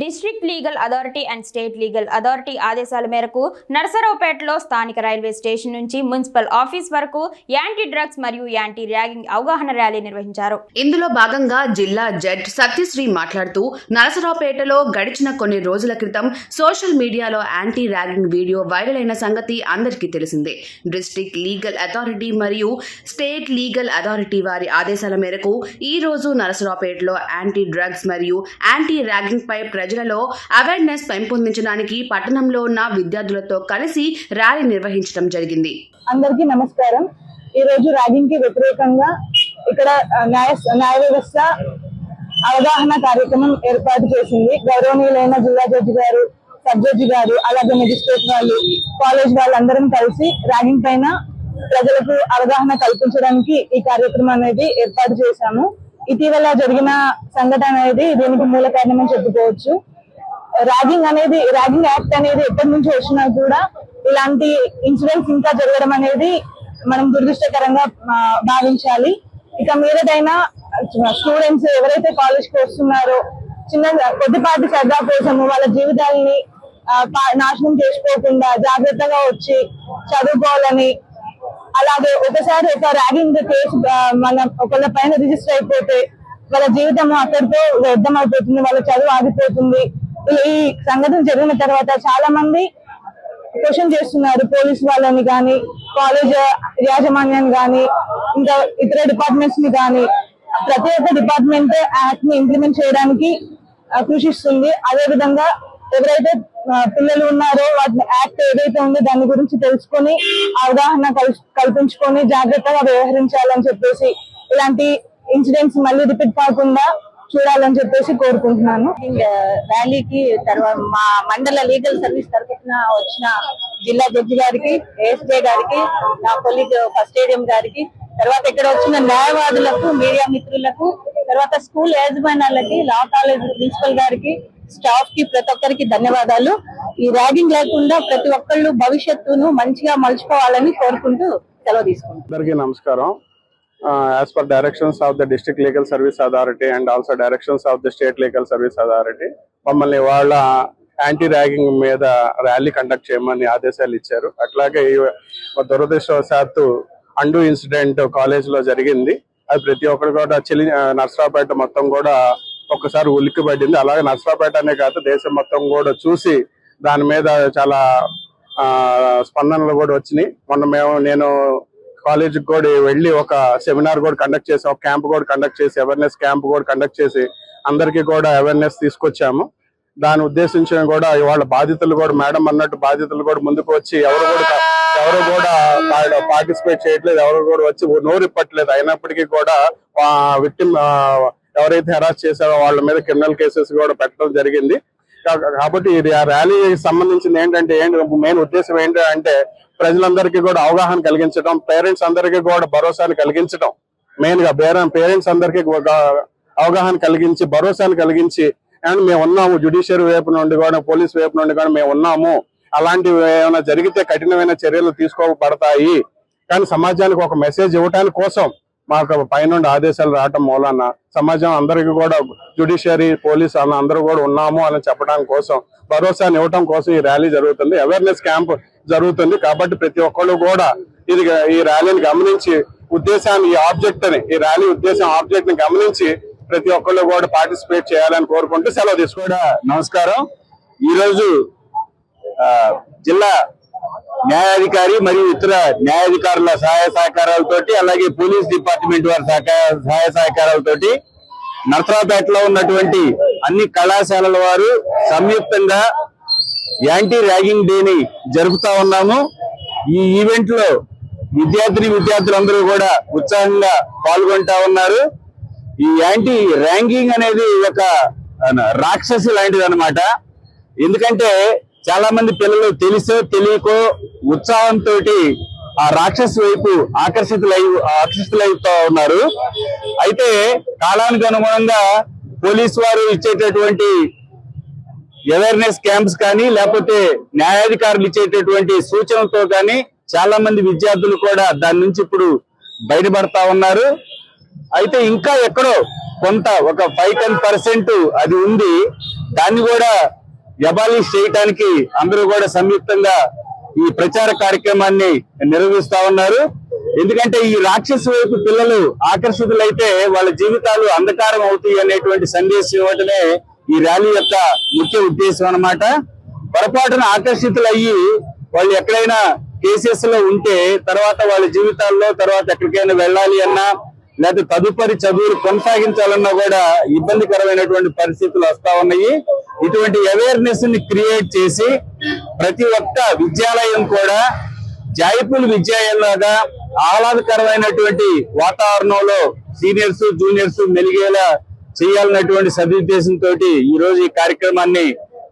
District legal authority and state legal authority ఆదేశాల మేరకు నరసరావుపేటలో స్థానిక రైల్వే స్టేషన్ నుంచి మున్సిపల్ ఆఫీస్ వరకు యాంటీ డ్రగ్స్ మరియు యాంటీ ర్యాగింగ్ అవగాహన ర్యాలీ నిర్వహించారు. ఇందులో భాగంగా జిల్లా జడ్జ్ సత్యశ్రీ మాట్లాడుతూ నరసరావుపేటలో గడిచిన కొన్ని రోజుల క్రితం సోషల్ మీడియాలో యాంటీ ర్యాగింగ్ వీడియో వైరల్ అయిన సంగతి అందరికీ తెలిసిందే. డిస్ట్రిక్ట్ లీగల్ అథారిటీ మరియు స్టేట్ లీగల్ అథారిటీ వారి ఆదేశాల మేరకు ఈ రోజు నరసరావుపేటలో యాంటీ డ్రగ్స్ మరియు యాంటీ ర్యాగింగ్ పై ప్రజలలో అవేర్నెస్ పెంపొందించడానికి పట్టణంలో ఉన్న విద్యార్థులతో కలిసి ర్యాలీ నిర్వహించడం జరిగింది. అందరికీ నమస్కారం. ఈ రోజు ర్యాగింగ్కి వ్యతిరేకంగా ఇక్కడ న్యాయ న్యాయ వ్యవస్థ అవగాహన కార్యక్రమం ఏర్పాటు చేసింది. గౌరవనీయులైన జిల్లా జడ్జి గారు సబ్ జడ్జి గారు అలాగే మెజిస్ట్రేట్ వాళ్ళు కాలేజ్ వాళ్ళందరం కలిసి ర్యాగింగ్ పైన ప్రజలకు అవగాహన కల్పించడానికి ఈ కార్యక్రమం అనేది ఏర్పాటు చేశాము. ఇటీవల జరిగిన సంఘటన అనేది దీనికి మూల కారణమని చెప్పుకోవచ్చు. ర్యాగింగ్ అనేది ర్యాగింగ్ యాక్ట్ అనేది ఎప్పటి నుంచి వచ్చినా కూడా ఇలాంటి ఇన్సిడెంట్స్ ఇంకా జరగడం అనేది మనం దురదృష్టకరంగా భావించాలి. ఇక మీదటైనా స్టూడెంట్స్ ఎవరైతే కాలేజ్కి వస్తున్నారో చిన్న కొద్దిపాటి సరదా కోసము వాళ్ళ జీవితాలని పా- నాశనం చేసుకోకుండా జాగ్రత్తగా వచ్చి చదువుకోవాలని అలాగే ఒకసారి ఒక ర్యాగింగ్ కేసు మన ఒకళ్ళ పైన రిజిస్టర్ అయిపోతే వాళ్ళ జీవితం అక్కడితో వ్యర్థం అయిపోతుంది వాళ్ళ చదువు ఆగిపోతుంది. ఈ- సంఘటన జరిగిన తర్వాత చాలా మంది క్వశ్చన్ చేస్తున్నారు పోలీస్ వాళ్ళని కానీ కాలేజ్ యాజమాన్యాన్ని కానీ ఇంకా ఇతర డిపార్ట్మెంట్స్ని కానీ. ప్రతి ఒక్క డిపార్ట్మెంట్ యాక్ట్ని ఇంప్లిమెంట్ చేయడానికి కృషిస్తుంది అదే విధంగా ఎవరైతే పిల్లలు ఉన్నారో వాటి యాక్ట్ ఏదైతే ఉందో దాని గురించి తెలుసుకొని అవగాహన కల్- కల్పించుకొని జాగ్రత్తగా వ్యవహరించాలని చెప్పేసి ఇలాంటి ఇన్సిడెంట్స్ మళ్ళీ రిపీట్ కాకుండా చూడాలని చెప్పేసి కోరుకుంటున్నాను. Uh, ర్యాలీకి తర్వాత మా మండల లీగల్ సర్వీస్ తరఫున వచ్చిన జిల్లా జడ్జి గారికి ఏఎస్జే గారికి నా కొలీగ్ ఫస్ట్ స్టేడియం గారికి తర్వాత ఇక్కడ వచ్చిన న్యాయవాదులకు మీడియా మిత్రులకు తర్వాత స్కూల్ యాజమాన్యాలకి లా కాలేజ్ ప్రిన్సిపల్ గారికి స్టాఫ్కి ప్రతి ఒక్కరికి ధన్యవాదాలు. ఈ ర్యాగింగ్ లేకుండా ప్రతి ఒక్కళ్ళు భవిష్యత్తును మంచిగా మలుచుకోవాలని కోరుకుంటూ సెలవు తీసుకుంటాం అందరికీ నమస్కారం. As per directions of the district legal service authority and also directions of the state legal service authority మమ్మల్ని వాళ్ళ యాంటీ ర్యాగింగ్ మీద ర్యాలీ కండక్ట్ చేయమని ఆదేశాలు ఇచ్చారు. అట్లాగే దురదృష్టవశాత్తు అండు ఇన్సిడెంట్ కాలేజ్లో జరిగింది. అది ప్రతి ఒక్కరు కూడా చెల్లి నర్సరాపేట మొత్తం కూడా ఒక్కసారి ఉలిక్కి పడింది అలాగే నర్సరాపేటనే అనే కాదు దేశం మొత్తం కూడా చూసి దాని మీద చాలా ఆ, స్పందనలు కూడా వచ్చినాయి. మొన్న మేము నేను కాలేజీకి కూడా వెళ్ళి ఒక సెమినార్ కూడా కండక్ట్ చేసి ఒక క్యాంప్ కూడా కండక్ట్ చేసి అవేర్నెస్ క్యాంప్ కూడా కండక్ట్ చేసి అందరికీ కూడా అవేర్నెస్ తీసుకొచ్చాము. దాని ఉద్దేశించి కూడా ఇవాళ బాధితులు కూడా మేడం అన్నట్టు బాధితులు కూడా ముందుకు వచ్చి ఎవరు కూడా ఎవరు కూడా పార్టిసిపేట్ చేయట్లేదు ఎవరు కూడా వచ్చి నోరు ఇప్పట్లేదు. అయినప్పటికీ కూడా విక్టిమ్ ఎవరైతే హెరాస్ చేశారో వాళ్ళ మీద క్రిమినల్ కేసెస్ కూడా పెట్టడం జరిగింది. కాబట్టి ఆ ర్యాలీకి సంబంధించింది ఏంటంటే ఏంటి మెయిన్ ఉద్దేశం ఏంటి అంటే ప్రజలందరికీ కూడా అవగాహన కలిగించడం పేరెంట్స్ అందరికీ కూడా భరోసాను కలిగించడం. మెయిన్గా పేరెంట్స్ అందరికీ ఒక అవగాహన కలిగించి భరోసాను కలిగించి అండ్ మేము ఉన్నాము జుడిషియరీ వైపు నుండి కూడా పోలీస్ వైపు నుండి కూడా మేము ఉన్నాము. అలాంటివి ఏమైనా జరిగితే కఠినమైన చర్యలు తీసుకోబడతాయి. కానీ సమాజానికి ఒక మెసేజ్ ఇవ్వటానికి కోసం మాకు పైనుండి ఆదేశాలు రావటం మూలాన సమాజం అందరికీ కూడా జుడిషియరీ పోలీస్ అన్న అందరూ కూడా ఉన్నాము అని చెప్పడానికి కోసం భరోసాని ఇవ్వటం కోసం ఈ ర్యాలీ జరుగుతుంది. అవేర్నెస్ క్యాంప్ జరుగుతుంది కాబట్టి ప్రతి ఒక్కళ్ళు కూడా ఇది ఈ ర్యాలీని గమనించి ఉద్దేశాన్ని ఈ ఆబ్జెక్ట్ అని ఈ ర్యాలీ ఉద్దేశం ఆబ్జెక్ట్ని గమనించి ప్రతి ఒక్కళ్ళు కూడా పార్టిసిపేట్ చేయాలని కోరుకుంటూ సెలవు తీసుకోవడం నమస్కారం. ఈరోజు జిల్లా న్యాయాధికారి మరియు ఇతర న్యాయాధికారుల సహాయ సహకారాలతోటి అలాగే పోలీస్ డిపార్ట్మెంట్ వారి సహాయ సహకారాలతోటి నర్సరాపేటలో ఉన్నటువంటి అన్ని కళాశాలల వారు సంయుక్తంగా యాంటీ ర్యాగింగ్ డేని జరుపుతా ఉన్నాము. ఈ ఈవెంట్లో విద్యార్థిని విద్యార్థులందరూ కూడా ఉత్సాహంగా పాల్గొంటా ఉన్నారు. ఈ యాంటీ ర్యాంకింగ్ అనేది ఒక రాక్షసు రాక్షసి లాంటిది అనమాట ఎందుకంటే చాలా మంది పిల్లలు తెలుసో తెలియకో ఉత్సాహంతో ఆ రాక్షస వైపు ఆకర్షితులై ఆకర్షితులవుతా ఉన్నారు. అయితే కాలానికి అనుగుణంగా పోలీస్ వారు ఇచ్చేటటువంటి అవేర్నెస్ క్యాంప్స్ కానీ లేకపోతే న్యాయాధికారులు ఇచ్చేటటువంటి సూచనలతో కానీ చాలా మంది విద్యార్థులు కూడా దాని నుంచి ఇప్పుడు బయటపడతా ఉన్నారు. అయితే ఇంకా ఎక్కడో కొంత ఒక ఫైవ్ టెన్ పర్సెంట్ అది ఉంది. దాన్ని కూడా ఎబాలిష్ చేయటానికి అందరూ కూడా సంయుక్తంగా ఈ ప్రచార కార్యక్రమాన్ని నిర్వహిస్తా ఉన్నారు. ఎందుకంటే ఈ రాక్షస వైపు పిల్లలు ఆకర్షితులైతే వాళ్ళ జీవితాలు అంధకారం అవుతాయి అనేటువంటి సందేశం ఇవ్వటమే ఈ ర్యాలీ యొక్క ముఖ్య ఉద్దేశం అన్నమాట. పొరపాటున ఆకర్షితులయ్యి వాళ్ళు ఎక్కడైనా కేసెస్లో ఉంటే తర్వాత వాళ్ళ జీవితాల్లో తర్వాత ఎక్కడికైనా వెళ్ళాలి అన్నా లేదా తదుపరి చదువులు కొనసాగించాలన్నా కూడా ఇబ్బందికరమైనటువంటి పరిస్థితులు వస్తా ఉన్నాయి. ఇటువంటి అవేర్నెస్ని క్రియేట్ చేసి ప్రతి ఒక్క విద్యాలయం కూడా జాయిపుల్ విద్యాలయంలాగా ఆహ్లాదకరమైనటువంటి వాతావరణంలో సీనియర్స్ జూనియర్స్ మెలిగేలా చేయాలన్నటువంటి సదుద్దేశంతో ఈ రోజు ఈ కార్యక్రమాన్ని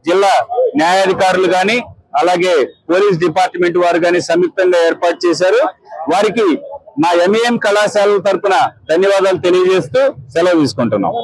జిల్లా న్యాయాధికారులు గాని అలాగే పోలీస్ డిపార్ట్మెంట్ వారు గాని సంయుక్తంగా ఏర్పాటు చేశారు. వారికి మా ఎంఏఎం కళాశాలల తరపున ధన్యవాదాలు తెలియజేస్తూ సెలవు తీసుకుంటున్నాం.